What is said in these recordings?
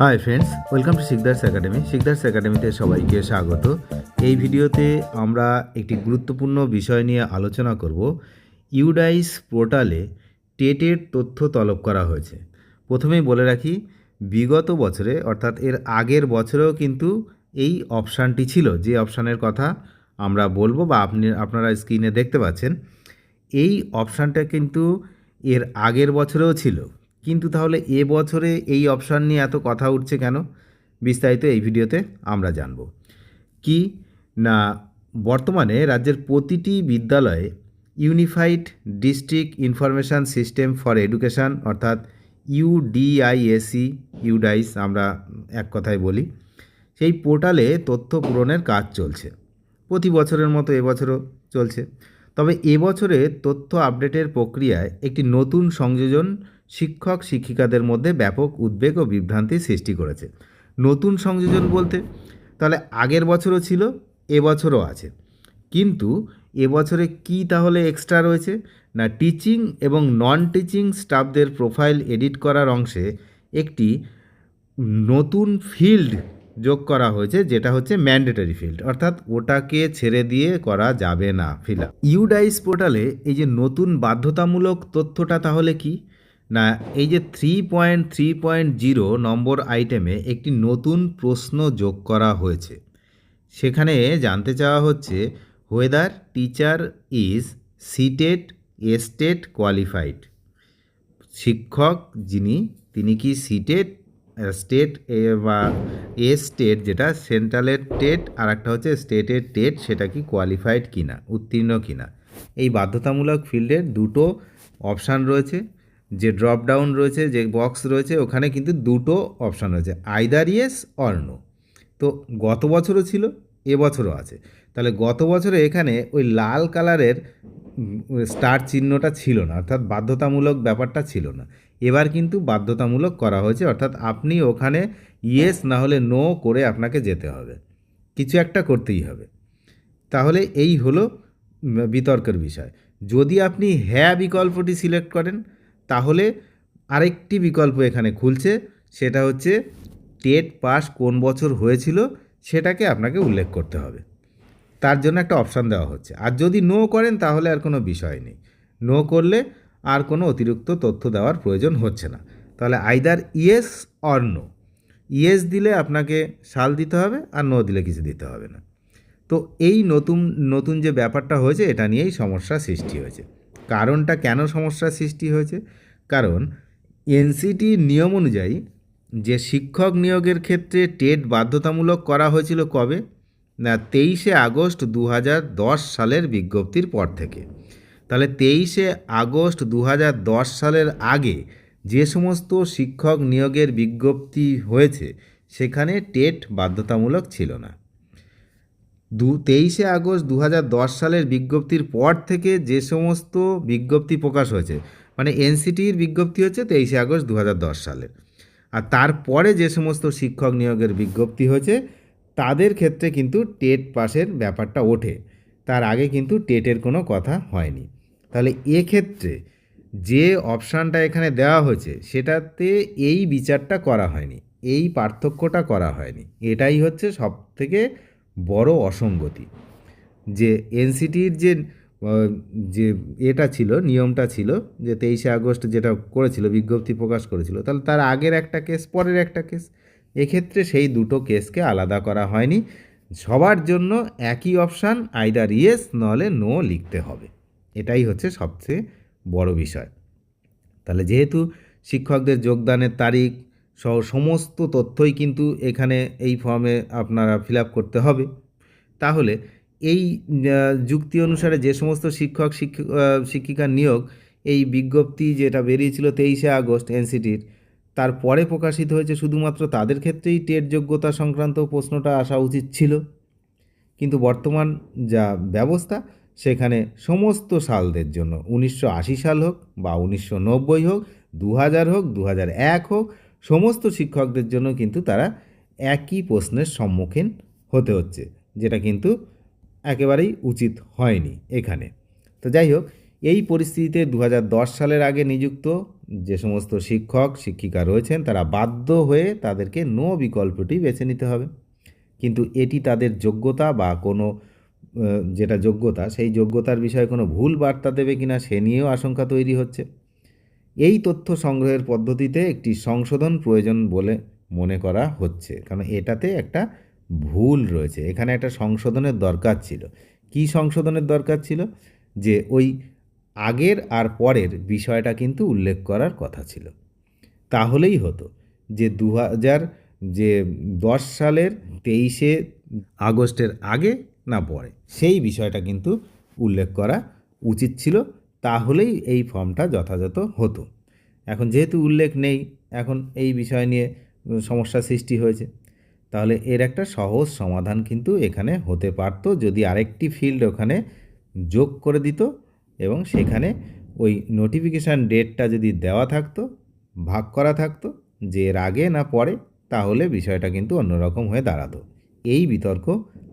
Hi friends welcome to Sikdar's academy Sikdar's একাডেমিতে সবাইকে স্বাগত। এই ভিডিওতে আমরা একটি গুরুত্বপূর্ণ বিষয় নিয়ে আলোচনা করব। ইউডাইস পোর্টালে টেটের তথ্য তলব করা হয়েছে। প্রথমেই বলে রাখি, বিগত বছরে, অর্থাৎ এর আগের বছরেও কিন্তু এই অপশানটি ছিল। যে অপশানের কথা আমরা বলব বা আপনি, আপনারা স্ক্রিনে দেখতে পাচ্ছেন, এই অপশানটা কিন্তু এর আগের বছরেও ছিল। কিন্তু তাহলে এ বছরে এই অপশান নিয়ে এত কথা উঠছে কেন? বিস্তারিত এই ভিডিওতে আমরা জানব। কি? না, বর্তমানে রাজ্যের প্রতিটি বিদ্যালয়ে unified district information system for education, অর্থাৎ ইউডিআইএসি ইউডাইস আমরা এক কথায় বলি, সেই পোর্টালে তথ্য পূরণের কাজ চলছে। প্রতি বছরের মতো এবছরও চলছে। তবে এবছরে তথ্য আপডেটের প্রক্রিয়ায় একটি নতুন সংযোজন শিক্ষক শিক্ষিকাদের মধ্যে ব্যাপক উদ্বেগ ও বিভ্রান্তি সৃষ্টি করেছে। নতুন সংযোজন বলতে, তাহলে আগের বছরও ছিল এবছরও আছে। কিন্তু এবছরে কি তাহলে এক্সট্রা রয়েছে? না টিচিং এবং নন টিচিং স্টাফদের প্রোফাইল এডিট করার অংশে একটি নতুন ফিল্ড যোগ করা হয়েছে, যেটা হচ্ছে ম্যান্ডেটরি ফিল্ড অর্থাৎ ওটাকে ছেড়ে দিয়ে করা যাবে না ফিল ইউডাইস পোর্টালে এই যে নতুন বাধ্যতামূলক তথ্যটা তাহলে কি? না, এই যে three point three point zero নম্বর আইটেমে একটি নতুন প্রশ্ন যোগ করা হয়েছে। সেখানে জানতে চাওয়া হচ্ছে whether teacher is CTET state qualified শিক্ষক যিনি, তিনি কি সিটেড স্টেট বা এ স্টেট যেটা সেন্ট্রালের টেট আর একটা হচ্ছে স্টেটের টেট, সেটা কি কোয়ালিফাইড কিনা, উত্তীর্ণ কিনা? এই বাধ্যতামূলক ফিল্ডের দুটো অপশান রয়েছে। যে ড্রপ ডাউন রয়েছে, যে বক্স রয়েছে, ওখানে কিন্তু দুটো অপশান রয়েছে আইদার ইয়েস অর নো তো গত বছরও ছিল, এবছরও আছে। তাহলে গত বছরে এখানে ওই লাল কালারের স্টার চিহ্নটা ছিল না, অর্থাৎ বাধ্যতামূলক ব্যাপারটা ছিল না। এবার কিন্তু বাধ্যতামূলক করা হয়েছে, অর্থাৎ আপনি ওখানে ইয়েস না হলে নো করে আপনাকে যেতে হবে। কিছু একটা করতেই হবে। তাহলে এই হলো বিতর্কের বিষয়। যদি আপনি হ্যাঁ বিকল্পটি সিলেক্ট করেন তাহলে আরেকটি বিকল্প এখানে খুলছে, সেটা হচ্ছে টেট পাস কোন বছর হয়েছিল সেটাকে আপনাকে উল্লেখ করতে হবে। তার জন্য একটা অপশান দেওয়া হচ্ছে। আর যদি নো করেন তাহলে আর কোনো বিষয় নেই। নো করলে আর কোনো অতিরিক্ত তথ্য দেওয়ার প্রয়োজন হচ্ছে না। তাহলে either yes or no yes দিলে আপনাকে সাল দিতে হবে আর নো দিলে কিছু দিতে হবে না। তো এই নতুন নতুন যে ব্যাপারটা হয়েছে, এটা নিয়েই সমস্যা সৃষ্টি হয়েছে। কারণটা কেন সমস্যার সৃষ্টি হয়েছে? কারণ এনসিটির নিয়ম অনুযায়ী যে শিক্ষক নিয়োগের ক্ষেত্রে টেট বাধ্যতামূলক করা হয়েছিল কবে? না, তেইশে আগস্ট দু হাজার দশ সালের বিজ্ঞপ্তির পর থেকে। তাহলে তেইশে আগস্ট দু হাজার দশ সালের আগে যে সমস্ত শিক্ষক নিয়োগের বিজ্ঞপ্তি হয়েছে, সেখানে টেট বাধ্যতামূলক ছিল না। দু তেইশে আগস্ট দু হাজার দশ সালের বিজ্ঞপ্তির পর থেকে যে সমস্ত বিজ্ঞপ্তি প্রকাশ হয়েছে মানে এনসিটির বিজ্ঞপ্তি হচ্ছে তেইশে আগস্ট দু হাজার দশ সালের। আর তারপরে যে সমস্ত শিক্ষক নিয়োগের বিজ্ঞপ্তি হয়েছে, তাদের ক্ষেত্রে কিন্তু টেট পাসের ব্যাপারটা ওঠে। তার আগে কিন্তু টেটের কোনো কথা হয়নি। তাহলে এক্ষেত্রে যে অপশানটা এখানে দেওয়া হয়েছে, সেটাতে এই বিচারটা করা হয়নি, এই পার্থক্যটা করা হয়নি। এটাই হচ্ছে সব থেকে বড় অসঙ্গতি। যে এনসিটির যে যে এটা ছিল, নিয়মটা ছিল, যে তেইশে আগস্ট যেটা করেছিল, বিজ্ঞপ্তি প্রকাশ করেছিল, তাহলে তার আগের একটা কেস, পরের একটা কেস। এক্ষেত্রে সেই দুটো কেসকে আলাদা করা হয়নি। সবার জন্য একই অপশান, আইদার ইয়েস নাহলে নো লিখতে হবে। এটাই হচ্ছে সবচেয়ে বড় বিষয়। তাহলে যেহেতু শিক্ষকদের যোগদানের তারিখ সহ সমস্ত তথ্যই কিন্তু এখানে এই ফর্মে আপনারা ফিল করতে হবে। তাহলে এই যুক্তি অনুসারে যে সমস্ত শিক্ষক শিক্ষক নিয়োগ এই বিজ্ঞপ্তি যেটা বেরিয়েছিল তেইশে আগস্ট এনসিটির তারপরে প্রকাশিত হয়েছে শুধুমাত্র তাদের ক্ষেত্রেই টেট যোগ্যতা সংক্রান্ত প্রশ্নটা আসা উচিত ছিল। কিন্তু বর্তমান যা ব্যবস্থা, সেখানে সমস্ত সালদের জন্য, উনিশশো আশি সাল হোক বা উনিশশো নব্বই হোক দু হাজার হোক দু হাজার এক হোক সমস্ত শিক্ষকদের জন্য কিন্তু তারা একই প্রশ্নের সম্মুখীন হতে হচ্ছে, যেটা কিন্তু একেবারেই উচিত হয়নি এখানে। তো যাই হোক, এই পরিস্থিতিতে দু হাজার দশ সালের আগে নিযুক্ত যে সমস্ত শিক্ষক, শিক্ষিকা রয়েছেন, তারা বাধ্য হয়ে তাদেরকে নো বিকল্পটি বেছে নিতে হবে। কিন্তু এটি তাদের যোগ্যতা বা কোনো যেটা যোগ্যতা, সেই যোগ্যতার বিষয়ে কোনো ভুল বার্তা দেবে কিনা সে নিয়েও আশঙ্কা তৈরি হচ্ছে। এই তথ্য সংগ্রহের পদ্ধতিতে একটি সংশোধন প্রয়োজন বলে মনে করা হচ্ছে। কারণ এটাতে একটা ভুল রয়েছে। এখানে একটা সংশোধনের দরকার ছিল। কি সংশোধনের দরকার ছিল? যে ওই আগের আর পরের বিষয়টা কিন্তু উল্লেখ করার কথা ছিল। তাহলেই হতো যে দু হাজার যে দশ সালের তেইশে আগস্টের আগে না পরে, সেই বিষয়টা কিন্তু উল্লেখ করা উচিত ছিল। তাহলেই এই ফর্মটা যথাযথ হতো। এখন যেহেতু উল্লেখ নেই, এখন এই বিষয় নিয়ে সমস্যা সৃষ্টি হয়েছে। তাহলে এর একটা সহজ সমাধান কিন্তু এখানে হতে পারতো যদি আরেকটি ফিল্ড ওখানে যোগ করে দিত এবং সেখানে ওই নোটিফিকেশান ডেটটা যদি দেওয়া থাকতো, ভাগ করা থাকতো যে এর আগে না পরে, তাহলে বিষয়টা কিন্তু অন্যরকম হয়ে দাঁড়াতো। এই বিতর্ক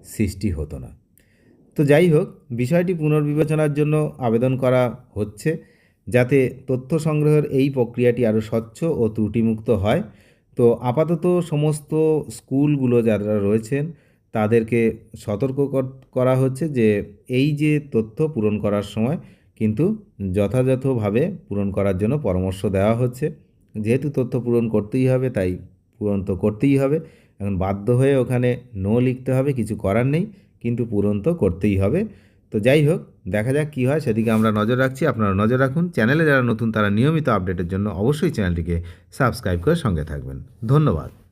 সৃষ্টি হতো না। তো যাই হোক, বিষয়টি পুনর্বিবেচনার জন্য আবেদন করা হচ্ছে যাতে তথ্য সংগ্রহের এই প্রক্রিয়াটি আরও স্বচ্ছ ও ত্রুটিমুক্ত হয়। তো আপাতত সমস্ত স্কুলগুলো যারা রয়েছেন, তাদেরকে সতর্ক করা হচ্ছে যে এই যে তথ্য পূরণ করার সময় কিন্তু যথাযথভাবে পূরণ করার জন্য পরামর্শ দেওয়া হচ্ছে। যেহেতু তথ্য পূরণ করতেই হবে, তাই পূরণ তো করতেই হবে। এখন বাধ্য হয়ে ওখানে নো লিখতে হবে, কিছু করার নেই। কিন্তু পূরণ তো করতেই হবে। তো যাই হোক, দেখা যাক কী হয়, সেদিকে আমরা নজর রাখছি। আপনারা নজর রাখুন। চ্যানেলে যারা নতুন, তারা নিয়মিত আপডেটের জন্য অবশ্যই চ্যানেলটিকে সাবস্ক্রাইব করে সঙ্গে থাকবেন। ধন্যবাদ।